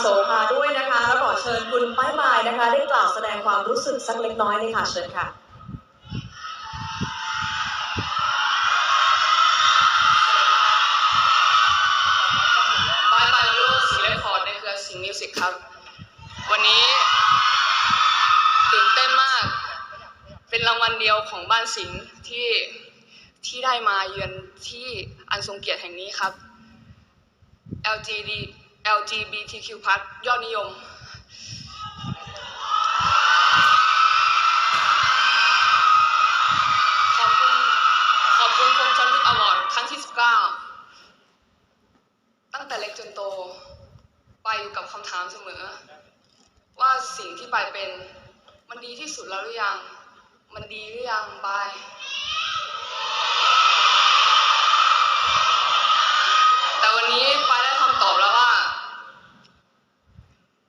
โสภาด้วยนะคะ แล้วขอเชิญคุณป้ายมายนะคะ ได้กล่าวแสดงความรู้สึกสักเล็กน้อยเลยค่ะเชิญค่ะบายบายลูกสิงห์เรคคอร์ดในเครือสิงห์มิวสิกครับ วันนี้ตื่นเต้นมาก เป็นรางวัลเดียวของบ้านสิงห์ที่ที่ได้มาเยือนที่อันทรงเกียรติแห่งนี้ครับ LGD LGBTQ+ ยอดนิยม ขอบคุณ ขอบคุณคมชนลึกอวอร์ดครั้งที่ 19 ตั้งแต่เล็กจนโต ไปอยู่กับคำถามเสมอ ว่าสิ่งที่ไปเป็น มันดีที่สุดแล้วหรือยัง มันดีหรือยังบาย แต่วันนี้ปายได้คำตอบแล้วว่า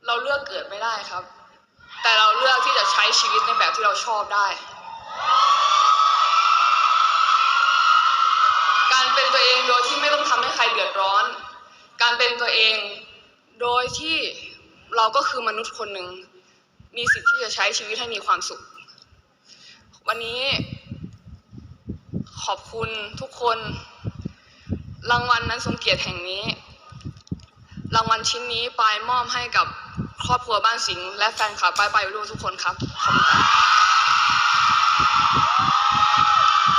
เราเลือกเกิด ได้ครับ แต่เราเลือกที่จะใช้ชีวิตในแบบที่เราชอบได้ การเป็นตัวเองโดยที่ไม่ต้องทำให้ใครเดือดร้อน การเป็นตัวเองโดยที่เราก็คือมนุษย์คนหนึ่ง มีสิทธิ์ที่จะใช้ชีวิตให้มีความสุข วันนี้ ขอบคุณทุกคน รางวัลนั้นทรงเกียรติแห่งนี้ รางวัลชิ้นนี้ปายมอบให้กับ ครอบครัวบ้านสิงห์และแฟนคลับป้ายไปรู้ทุกคนครับ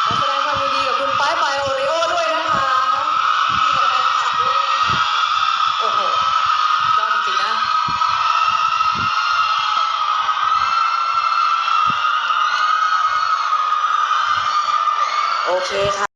ขอบคุณแสดงความยินดีกับคุณป้ายไปโอริโอด้วยนะคะโอ้โหยอดจริงๆนะโอเคค่ะ